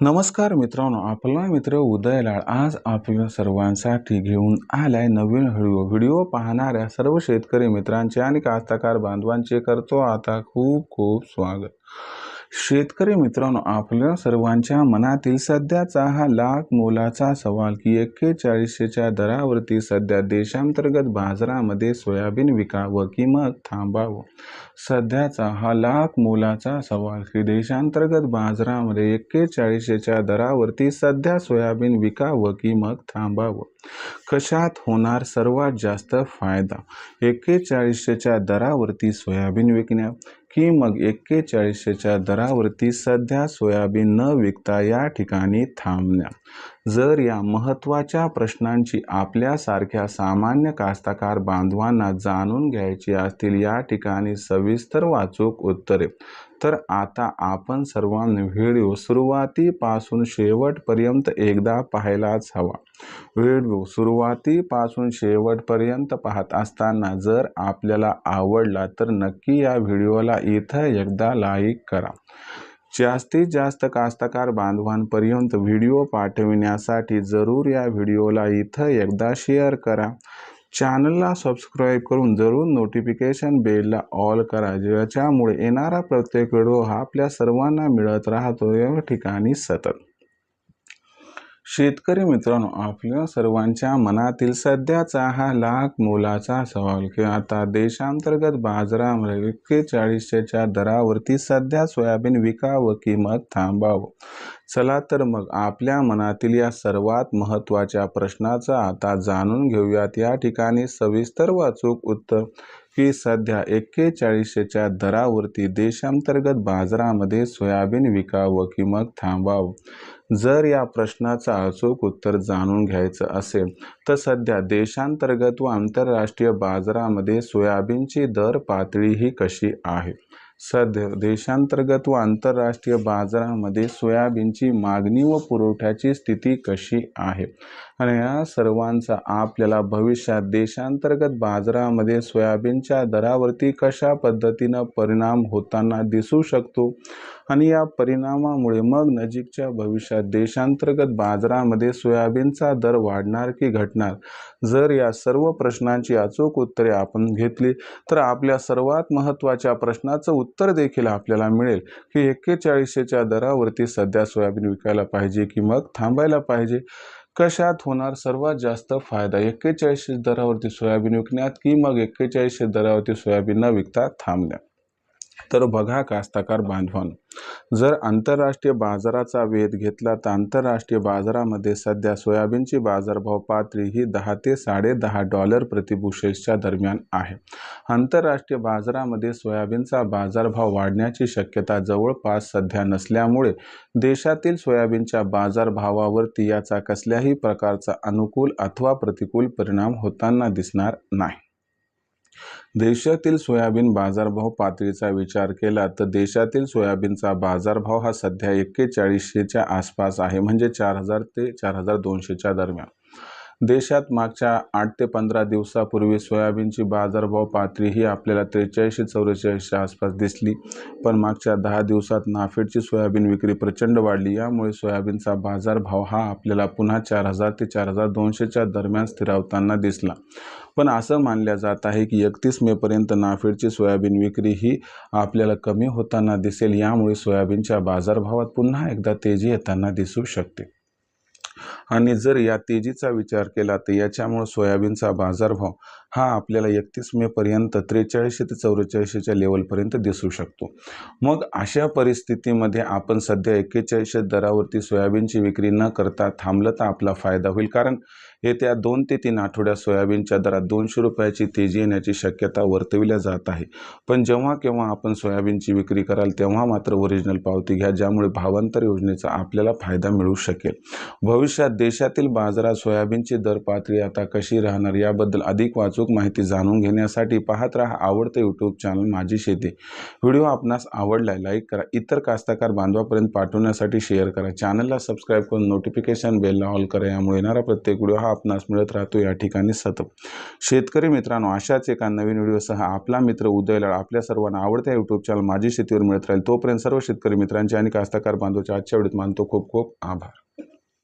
नमस्कार मित्रांनो आपला मित्र उदयलाळ आज आपल्या सर्वांसाठी घेऊन आलाय नवीन व्हिडिओ व्हिडिओ पाहणाऱ्या सर्व शेतकरी मित्रांचे आणि कास्तकार बांधवांचे करतो आता खूप खूप स्वागत. शेतकरी मित्रांनो आपल्या सर्वांच्या मनातील सध्याचा हा लाख मोलाचा सवाल की एक्केचाळीसशेच्या दरावरती सध्या देशांतर्गत बाजारामध्ये सोयाबीन विकावं की मग थांबावं? सध्याचा हा लाख मोलाचा सवाल की देशांतर्गत बाजारामध्ये एक्केचाळीसशेच्या दरावरती सध्या सोयाबीन विकावं की मग थांबावं? कशात होणार सर्वात जास्त फायदा? एक्केचाळीसशेच्या दरावरती सोयाबीन विकण्या की मग एक्केचाळीसशेच्या दरावरती सध्या सोयाबीन न विकता या ठिकाणी थांबण्या. जर या महत्त्वाच्या प्रश्नांची आपल्यासारख्या सामान्य कास्तकार बांधवांना जाणून घ्यायची असतील या ठिकाणी सविस्तर वाचूक उत्तरे. तर आता आपण सर्वांनी व्हिडिओ सुरुवातीपासून शेवटपर्यंत एकदा पाहायलाच हवा. व्हिडिओ सुरुवातीपासून शेवटपर्यंत पाहत असताना जर आपल्याला आवडला तर नक्की या व्हिडिओला इथं एकदा लाईक करा. जास्तीत जास्त कास्तकार बांधवांपर्यंत व्हिडिओ पाठविण्यासाठी जरूर या व्हिडिओला इथं एकदा शेअर करा. चॅनलला सबस्क्राईब करून जरूर नोटिफिकेशन बेलला ऑल करा ज्याच्यामुळे येणारा प्रत्येक व्हिडिओ हा आपल्या सर्वांना मिळत राहतो. या ठिकाणी सतत शेतकरी मित्रांनो आपल्या सर्वांच्या मनातील सध्याचा हा लाख मोलाचा सवाल की आता देशांतर्गत बाजारामध्ये एक्केचाळीसशेच्या दरावरती सध्या सोयाबीन विकावं किंमत थांबावं? चला तर मग आपल्या मनातील या सर्वात महत्त्वाच्या प्रश्नाचा आता जाणून घेऊयात. या ठिकाणी सविस्तर वाचूक उत्तर. की सध्या एक्केचाळीसशेच्या दरावरती देशांतर्गत बाजारामध्ये सोयाबीन विकावं की मग थांबावं? जर या प्रश्नाचं अचूक उत्तर जाणून घ्यायचं असेल तर सध्या देशांतर्गत व आंतरराष्ट्रीय बाजारामध्ये सोयाबीनची दर पातळी ही कशी आहे? सध्या देशांतर्गत व आंतरराष्ट्रीय बाजारामध्ये सोयाबीनची मागणी व पुरवठ्याची स्थिती कशी आहे? आणि या सर्वांचा आपल्याला भविष्यात देशांतर्गत बाजारामध्ये सोयाबीनच्या दरावरती कशा पद्धतीनं परिणाम होताना दिसू शकतो? आणि या परिणामामुळे मग नजीकच्या भविष्यात देशांतर्गत बाजारामध्ये सोयाबीनचा दर वाढणार की घटणार? जर या सर्व प्रश्नांची अचूक उत्तरे आपण घेतली तर आपल्या सर्वात महत्त्वाच्या प्रश्नाचं उत्तर देखील आपल्याला मिळेल की एक्केचाळीसशेच्या दरावरती सध्या सोयाबीन विकायला पाहिजे की मग थांबायला पाहिजे? कशात होणार सर्वात जास्त फायदा? एक्केचाळीसशे दरावरती सोयाबीन विकण्यात की मग एक्केचाळीसशे दरावरती सोयाबीन न विकता? थांबण्या. तर बघा कास्तकार बांधवांनो जर आंतरराष्ट्रीय बाजाराचा वेध घेतला तर आंतरराष्ट्रीय बाजारामध्ये सध्या सोयाबीनची बाजारभाव पातळी ही दहा ते साडेदहा डॉलर प्रतिबुशेसच्या दरम्यान आहे. आंतरराष्ट्रीय बाजारामध्ये सोयाबीनचा बाजारभाव वाढण्याची शक्यता जवळपास सध्या नसल्यामुळे देशातील सोयाबीनच्या बाजारभावावरती याचा कसल्याही प्रकारचा अनुकूल अथवा प्रतिकूल परिणाम होताना दिसणार नाही. देशातील सोयाबीन बाजारभाव पातळीचा विचार केला तर देशातील सोयाबीनचा बाजारभाव हा सध्या एक्केचाळीसशेच्या आसपास आहे म्हणजे चार हजार ते चार हजार दोनशेच्या दरम्यान. देशात मागच्या आठ ते पंधरा दिवसापूर्वी सोयाबीनची बाजारभाव पातळी ही आपल्याला त्रेचाळीसशे चौवेचाळीसच्या आसपास दिसली. पण मागच्या दहा दिवसात नाफेडची सोयाबीन विक्री प्रचंड वाढली. यामुळे सोयाबीनचा बाजारभाव हा आपल्याला पुन्हा चार हजार ते चार हजार दोनशेच्या दरम्यान स्थिरावताना दिसला. पण असं मानल्या जात आहे की एकतीस मेपर्यंत नाफेडची सोयाबीन विक्री ही आपल्याला कमी होताना दिसेल. यामुळे सोयाबीनच्या बाजारभावात पुन्हा एकदा तेजी येताना दिसू शकते. आणि जर या तेजीचा विचार केला तर याच्यामुळे सोयाबीनचा बाजारभाव हा आपल्याला एकतीस मेपर्यंत त्रेचाळीसशे ते चौवेचाळीसशेच्या लेवलपर्यंत दिसू शकतो. मग अशा परिस्थितीमध्ये आपण सध्या एक्केचाळीसशे दरावरती सोयाबीनची विक्री न करता थांबलं तर आपला फायदा होईल. कारण येत्या दोन ते तीन आठवड्यात सोयाबीनच्या दरात दोनशे रुपयाची तेजी येण्याची शक्यता वर्तविल्या जात आहे. पण जेव्हा केव्हा आपण सोयाबीनची विक्री कराल तेव्हा मात्र ओरिजिनल पावती घ्या ज्यामुळे भावांतर योजनेचा आपल्याला फायदा मिळू शकेल. भविष्य भविष्यात देशातील बाजारात सोयाबीनची दर पातळी आता कशी राहणार याबद्दल अधिक वाचूक माहिती जाणून घेण्यासाठी पाहत राहा आवडते यूट्यूब चॅनल माझी शेती. व्हिडिओ आपणास आवडलाय लाईक करा. इतर कास्तकार बांधवापर्यंत पाठवण्यासाठी शेअर करा. चॅनलला सबस्क्राईब करून नोटिफिकेशन बेलला ऑल करा. यामुळे येणारा प्रत्येक व्हिडिओ हा आपणास मिळत राहतो. या ठिकाणी सतत. शेतकरी मित्रांनो अशाच एका नवीन व्हिडिओसह आपला मित्र उदयला आपल्या सर्वांना आवडत्या यूट्यूब चॅनल माझी शेतीवर मिळत राहील. तोपर्यंत सर्व शेतकरी मित्रांचे आणि कास्तकार बांधवांच्या आजच्या व्हिडिओत मानतो खूप खूप आभार.